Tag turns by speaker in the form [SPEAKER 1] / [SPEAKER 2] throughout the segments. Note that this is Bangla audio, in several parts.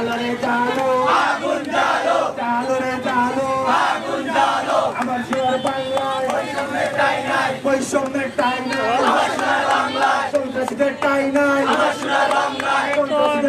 [SPEAKER 1] জালো। রে আগুন জালো। জালো। রে আগুন জালো। আমার সোনার বাংলায়। বৈষম্যের টাই নাই। বৈষম্যের টাই নাই। আমার সোনার বাংলায়। সন্ত্রাসীদের টাই নাই। আমার সোনার বাংলায়।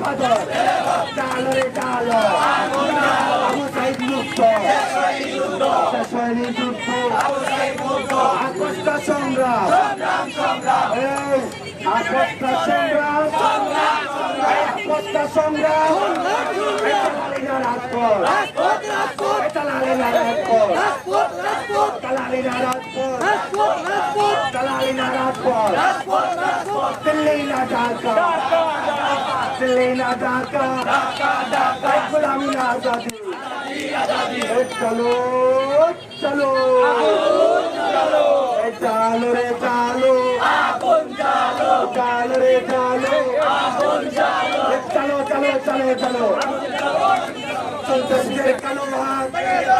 [SPEAKER 1] হেফাজত চালো রে চালো আবু সাইদ মুক্ত শৈলী যুদ্ধ আকস্ত সংগ্রাম আকস্ত সংগ্রাম আকস্ত সংগ্রাম রাজপথ রাজপথ চালালে না রাজপথ রাজপথ রাজপথ চালালে না রাজপথ রাজপথ রাজপথ চালালে না রাজপথ রাজপথ রাজপথ দিল্লি না রাজপথ ঢাকা গোলামি না আজাদি চলো চলো চালো রে চালো চালো রে চালো চলো চলো চলো চলো সন্ত্রাসীদের কালো হাত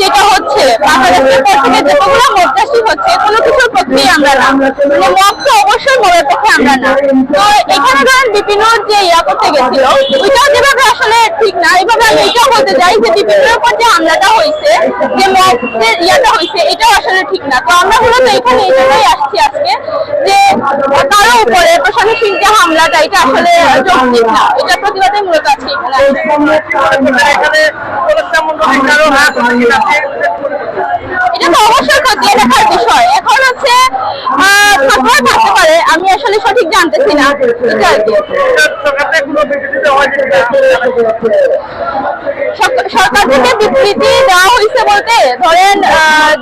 [SPEAKER 2] যেটা হচ্ছে এটাও বলতে চাই যে বিপিনুর উপর যে হামলাটা হয়েছে, যে মবের ইয়াটা হয়েছে, এটাও আসলে ঠিক না। তো আমরা মূলত এখানে এই জন্যই আসছি আজকে যে কারও উপরে প্রশাসনিক যে হামলাটা, এটা আসলে যৌক্তিক এটা প্রতিবাদে মূলত আজকে এখানে আসছি
[SPEAKER 3] এখানে প্রধান মন্ডলী কারও হাত আছে
[SPEAKER 2] এটা বিষয়। এখন হচ্ছে থাকলেও আমি আসলে সঠিক জানতেছি না। আর কি
[SPEAKER 3] সরকার
[SPEAKER 2] থেকে বিবৃতি দেওয়া হয়েছে বলতে, ধরেন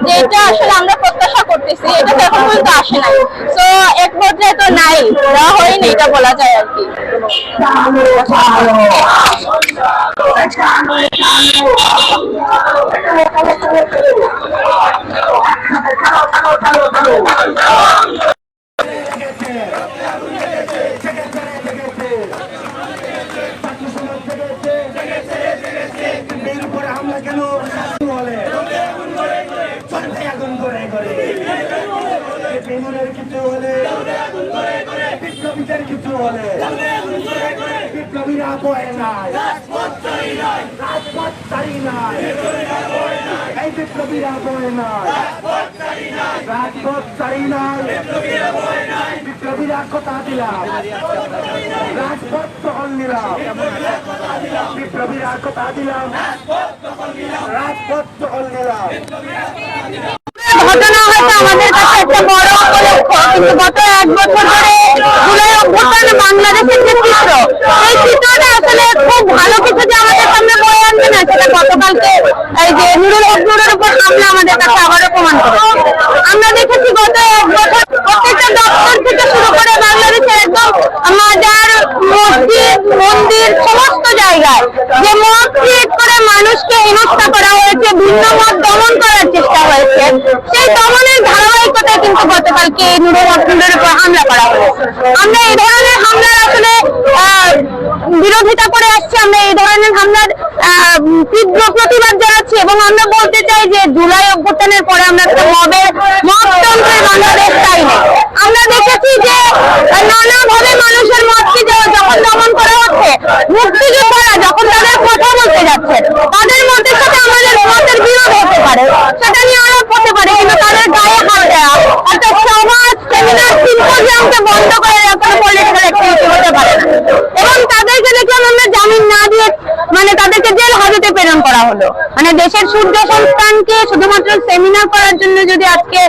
[SPEAKER 2] যেটা আসলে আমরা প্রত্যাশা করতেছি, এটা তো এখন পর্যন্ত আসে নাই। তো এক পর্যায়ে তো নাই, দেওয়া হয়নি, এটা বলা যায় আর কি।
[SPEAKER 1] বিপ্লবীদের কিছু হলে বিপ্লবীরা বয়ে নাই রাজপথ চারি নাই এই বিপ্লবীরা বয়ে নাই।
[SPEAKER 2] ঘটনা হয়তো আমাদের কাছে একটা বড় কিন্তু গত এক বছর ধরে জুলাই অভ্যুত্থান বাংলাদেশের যে চিত্র, সেই চিত্রটা আসলে খুব ভালো কিছু যে আমাদের সামনে বয়ে আনবে না, সেটা গতকালকে এই যে নুরুল হকনুরের উপর হামলা আমাদের কাছে আবারও প্রমাণ করেছে। আমরা দেখেছি গত প্রত্যেকটা দপ্তর থেকে শুরু করে বাংলাদেশের একদম মাজার মসজিদ, মন্দির, সমস্ত জায়গায়। যে মত ক্রিয়েট করে মানুষকে হেনস্থা করা হয়েছে, ভিন্ন মত দমন করার চেষ্টা হয়েছে, সেই দমনের ধারাবাহিকতায় কিন্তু গতকালকে এই নুরুল হকনুরের উপর হামলা করা হয়েছে। আমরা এই ধরনের হামলার আসলে বিরোধিতা করে আসছি, আমরা এই ধরনের হামলার তীব্র প্রতিবাদ জানাচ্ছি এবং আমরা বলতে চাই যে জুলাই অভ্যুত্থানের পরে আমরা একটা মবের মততন্ত্রের বাংলাদেশ চাই আমরা দেখি যে নানাভাবে মানুষের মতকে যখন দমন করা হচ্ছে মুক্তিযোদ্ধারা যখন তাদের কথা বলতে যাচ্ছে, তাদের মতের সাথে আমাদের মতের বিরোধ হতে পারে, সেটা নিয়ে আরোপ হতে পারে, কিন্তু তাদের গায়ে হাত দেওয়া অর্থাৎ সমাজ সেমিনার সিম্পোজিয়ামকে বন্ধ করে দেওয়া কোনো পলিটিক্যাল অ্যাক্টিভিটি হতে পারে এবং তাদেরকে দেখলাম আমরা জামিন না দিয়ে মানে তাদের প্রেরণ করা হলো। মানে দেশের সূর্য সংস্থানকে শুধুমাত্র সেমিনার করার জন্য যদি আজকে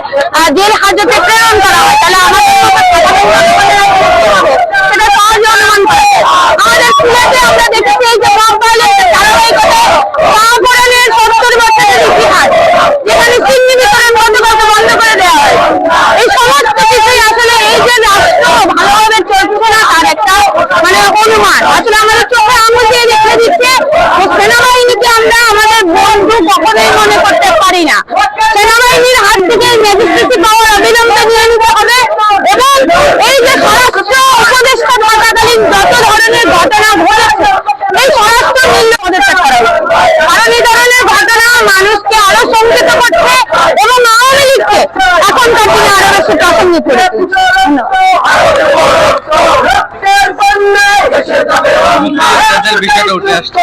[SPEAKER 2] জেল হাজতে প্রেরণ করা হয়, তাহলে আমাদের বন্ধ করে দেওয়া হয়। এই আসলে এই যে একটা মানে অনুমান। আসলে আমাদের চোখে আঙুল দিয়ে দেখে দিচ্ছে আমরা আমাদের বন্ধু কখনোই মনে করতে পারি না। সেনাবাহিনীর হাত থেকে ম্যাজিস্ট্রেসি পাওয়ার অবিলম্বে নিয়ে নিতে হবে এবং এই যে স্বরাষ্ট্র উপদেষ্টা থাকাকালীন যত ধরনের ঘটনা ঘটেছে এই স্বরাষ্ট্র নিম্ন পদত্যাগ করা কারণ এই ধরনের ঘটনা মানুষকে আরও শঙ্কিত করছে এবং আওয়ামী লীগকে এখনকার দিনে আরও বেশি প্রাসঙ্গিক করে
[SPEAKER 3] বিষয়টা উঠে আসছে।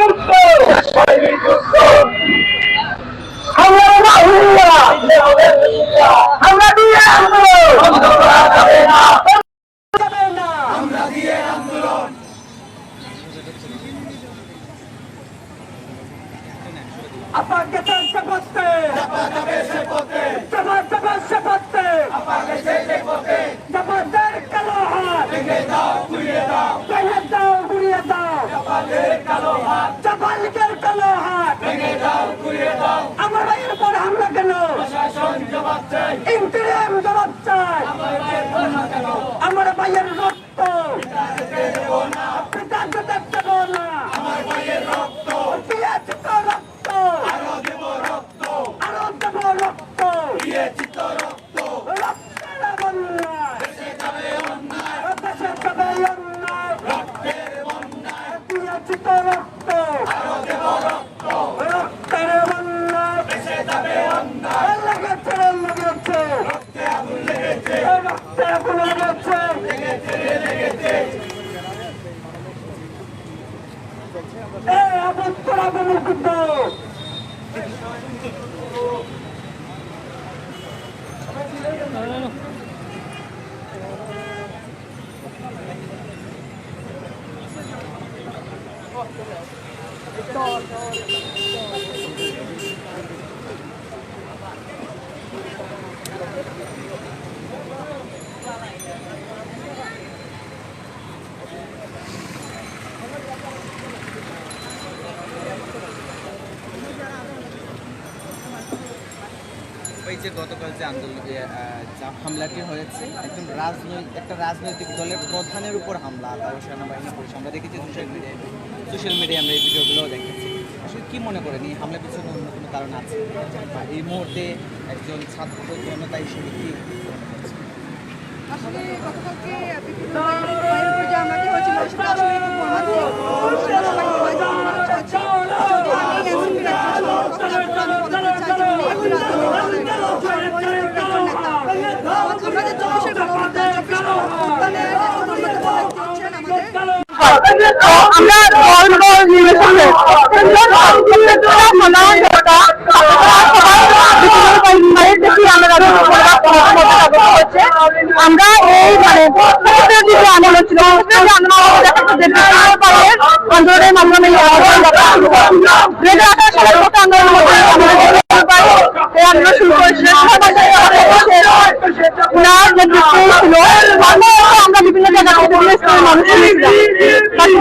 [SPEAKER 1] আমরা দিয়ে আপাকে চলতে পড়তে চাপা চাপা সে পড়তে চাপাদের কালো হাত ভেঙে দাও গুড়িয়ে দাও ভেঙে দাও গুড়িয়ে দাও চাপালিকের কালো হাত ভেঙে দাও গুড়িয়ে দাও আমার ভাইয়ের উপর হামলা কেন ইন্টারিয়াম জবাব চাই আমার ভাইয়ের রক্ত পিতা যেতে দেব না দিয়েছি তো রক্ত আরও দেব রক্ত আরও দেব রক্ত দিয়েছি তো রক্ত দেশে যাবে অন্যায় রক্তের বন্যায় তোরা মুকুন্দ
[SPEAKER 4] এই যে গতকাল যে আন্দোলন হামলাটি হয়েছে, একজন রাজনৈতিক একটা রাজনৈতিক দলের প্রধানের উপর হামলা তাও সেনাবাহিনী পুলিশ। আমরা দেখেছি সোশ্যাল মিডিয়ায় সোশ্যাল মিডিয়ায় আমরা এই ভিডিওগুলোও দেখেছি। আসলে কী মনে করেন? এই হামলার পিছনে অন্য কোনো কারণ আছে? বা এই মুহূর্তে একজন ছাত্র জনতা হিসেবে কি
[SPEAKER 5] আসলে গতকালকে বিভিন্ন আসলে খুব মর্মান্তিক। সেনাবাহিনী হয়তো মনে চাইছে, যদি আমি এমন বিরাট কিছু কখনো আমি পদক্ষেপ চাইছি বলে একজন রাজনৈতিক দলের সর্ববয়স্ক একজন নেতা। আমরা যে চব্বিশের গণঅভ্যুত্থান, চব্বিশ গণঅভ্যুত্থানের অন্যতম ব্যক্তি হচ্ছেন আমাদের
[SPEAKER 2] তো আমরা আমরা এই মানে আন্দোলন ছিল আন্দোলনের মাধ্যমে আন্দোলন শুরু করেছিলেন বিভিন্ন জায়গা থেকে স্তরের মানুষ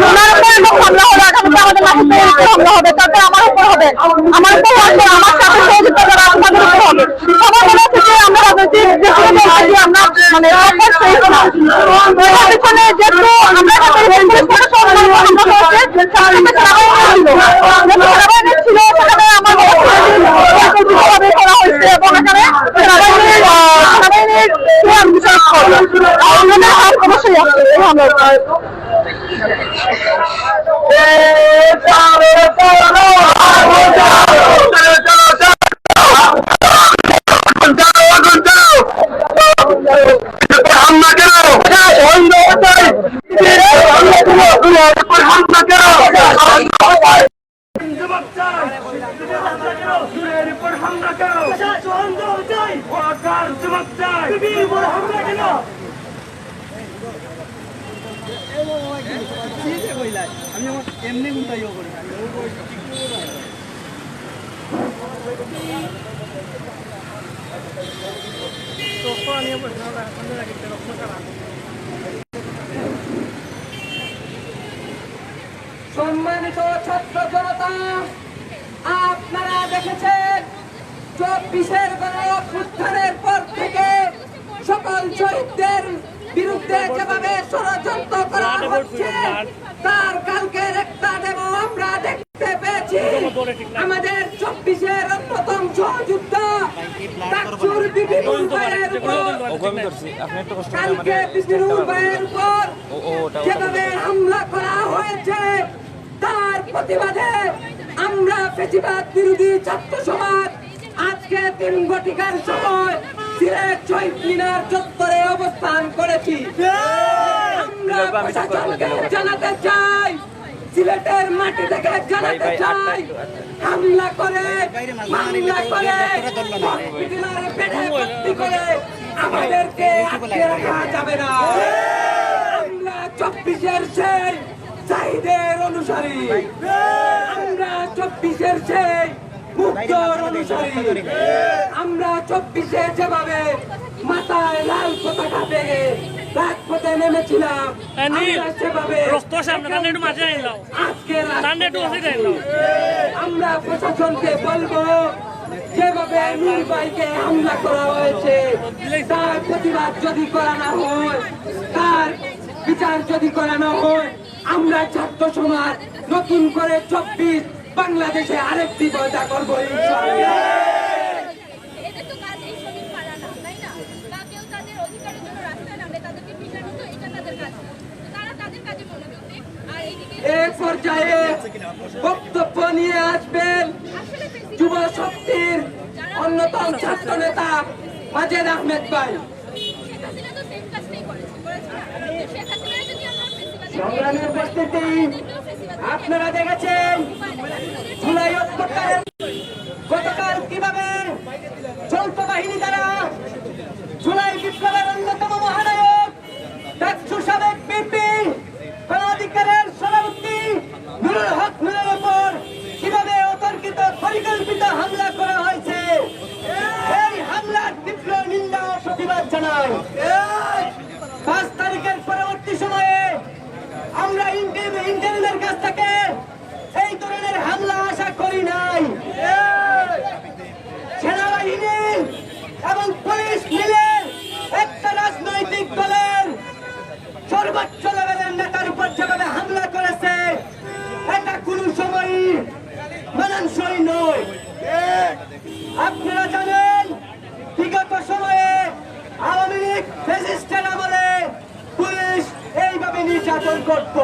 [SPEAKER 2] ওনার উপর এবং হামলা হলো আগামীতে আমাদের মাসে হামলা হবে তারপর আমার উপর হবে। আমার উপর হবে আমার সাথে সহযোগিতা করা আপনাদের উপর হবে। সবার মনে হচ্ছে যে আমরা রাজনৈতিক যে কোনো কাজে আমরা মানে সফল হয়েছি না। পিছনে যেহেতু আমরা হাতে পুলিশ প্রশাসন আমরা হয়েছে সাথে সেনাবাহিনী ছিল যেহেতু সেনাবাহিনী ছিল সেখানে আমার ভাবে করা হয়েছে এবং এখানে সেনাবাহিনীর আহ, সেনাবাহিনীর কে আমি বিশ্বাস করি আমাদের হাত অবশ্যই আছে এই হামলার
[SPEAKER 1] হামলা কেন হামলা কেন
[SPEAKER 6] বিপির উপর হামলা কেন
[SPEAKER 4] আমি আমার এমনি গুনতাইও করি
[SPEAKER 1] সম্মানিত ছাত্র জনতা, আপনারা দেখেছেন চব্বিশের গণঅভ্যুত্থানের পর থেকে সকল শহীদদের বিরুদ্ধে যেভাবে ষড়যন্ত্র করা হচ্ছে তার কালকের একটা ডেমো আমরা দেখতে পেয়েছি। আমাদের চব্বিশের অন্যতম সহযোদ্ধা কালকে ভাইয়ের উপর যেভাবে হামলা করা হয়েছে তার প্রতিবাদে আমরা ফেসিবাদ বিরোধী ছাত্র সমাজ আজকে তিন ঘটিকার সময় সিলেট শহীদ মিনার চত্বরে অবস্থান করেছি আমরা প্রশাসনকে জানাতে চাই সিলেটের মাটি থেকে জানাতে চাই হামলা করে হামলা করে হসপিটালের বেডে ভর্তি করে আমাদেরকে আটকে রাখা যাবে না আমরা চব্বিশের সেই চাহিদের অনুসারী আমরা চব্বিশের সেই অনুসারী আমরা চব্বিশে যেভাবে মাথায় লাল পতাকা পেয়ে রাজপথে নেমেছিলাম আমরা সেভাবে আজকে আমরা প্রশাসনকে বলব যেভাবে নূর ভাইকে হামলা করা হয়েছে তার প্রতিবাদ যদি করানো হয় তার বিচার যদি করানো হয় আমরা ছাত্র সমাজ নতুন করে চব্বিশ বাংলাদেশে আরেকটি বয়টা করব এক পর্যায়ে বক্তব্য নিয়ে আসবেন
[SPEAKER 7] আসলে
[SPEAKER 1] যুব শক্তির অন্যতম ছাত্র নেতা মাজেদ আহমেদ ভাই।
[SPEAKER 7] শেখ হাসিনা তো সেম কাজটাই করেছে করেছে না? তো শেখ হাসিনার যদি আমরা ফেসিবাদে
[SPEAKER 1] সংগ্রামী উপস্থিতি আপনারা দেখেছেন গতকাল কীভাবে যৌথ বাহিনী দ্বারা জুলাই বিপ্লবের অন্যতম মহানায়ক ডাকসু সাবেক বিপি গণঅধিকারের সভাপতি নুরুল হক নুরের উপর কীভাবে অতর্কিত পরিকল্পিত হামলা করা হয়েছে এই হামলার তীব্র নিন্দা ও প্রতিবাদ জানাই পাঁচ তারিখের পরবর্তী সময়ে আমরা ইন্টার- ইন্টারিমের কাছ থেকে এই ধরনের হামলা আশা করি নাই সেনাবাহিনী এবং পুলিশ মিলে একটা রাজনৈতিক দলের সর্বোচ্চ লেভেলের নেতার উপর যেভাবে হামলা করেছে এটা কোনো সময়ই মানানসই নয় আপনারা জানেন বিগত সময়ে আওয়ামী লীগ ফেসিস্টের আমলে পুলিশ এইভাবে নির্যাতন করত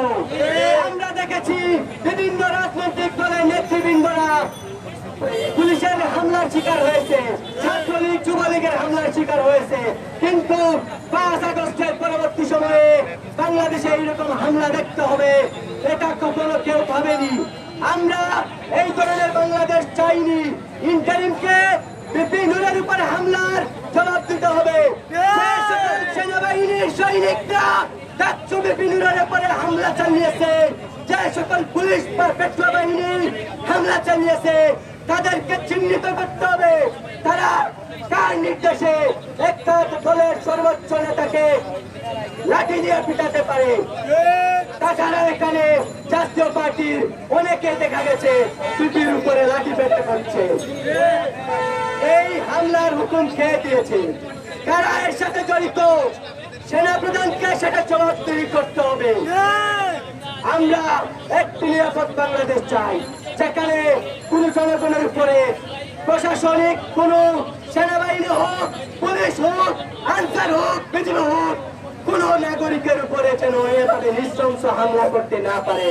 [SPEAKER 1] আমরা দেখেছি বিভিন্ন রাজনৈতিক দলের নেতৃবৃন্দরা পুলিশের হামলার শিকার হয়েছে ছাত্রলীগ যুবলীগের শিকার হয়েছে। কিন্তু পাঁচ আগস্টের পরবর্তী সময়ে বাংলাদেশে এইরকম হামলা দেখতে হবে, এটা কখনো কেউ ভাবেনি। আমরা এই ধরনের বাংলাদেশ চাইনি। ইন্টারিমকে উপর হামলার জবাব দিতে হবে। সেনাবাহিনীর সৈনিকরা হামলা চালিয়েছে। যে সকল পুলিশ বা পেট্রো বাহিনী হামলা চালিয়েছে তাদেরকে চিহ্নিত করতে হবে। তারা কার নির্দেশে দলের সর্বোচ্চ নেতাকে লাঠি দিয়ে পিটাতে পারে। তাছাড়া এখানে জাতীয় পার্টির অনেকে দেখা গেছে টুপির উপরে লাঠি পেতে পারছে এই হামলার হুকুম খেয়ে দিয়েছে? কারা এর সাথে জড়িত? সেনা প্রধানকে সেটা জবাবদিহি করতে হবে। আমরা একটি নিরাপদ বাংলাদেশ চাই। যেখানে কোন জনগণের উপরে প্রশাসনিক কোন সেনাবাহিনী হোক, পুলিশ হোক, আনসার হোক, বিজিবি হোক, কোন নাগরিকের উপরে যেন এভাবে নৃশংস হামলা করতে না পারে।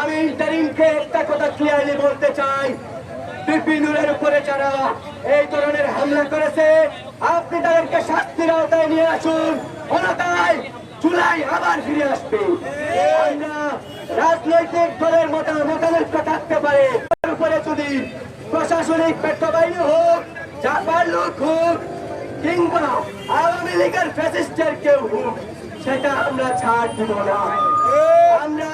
[SPEAKER 1] আমি ইন্টারিমকে একটা কথা ক্লিয়ারলি বলতে চাই। বিপিনুরের উপরে যারা এই ধরনের হামলা করেছে, আপনি তাদেরকে শাস্তির আওতায় নিয়ে আসুন। অনতায় জুলাই আবার ফিরে আসবে। আমরা রাজনৈতিক দলের মতো মতানৈক্য থাকতে পারে। তার উপরে যদি প্রশাসনিক পেট্রোবাহিনী হোক চাপার লোক হোক, কিংবা আওয়ামী লীগের ফ্যাসিস্টের কেউ হোক, সেটা আমরা ছাড় দিব না। আমরা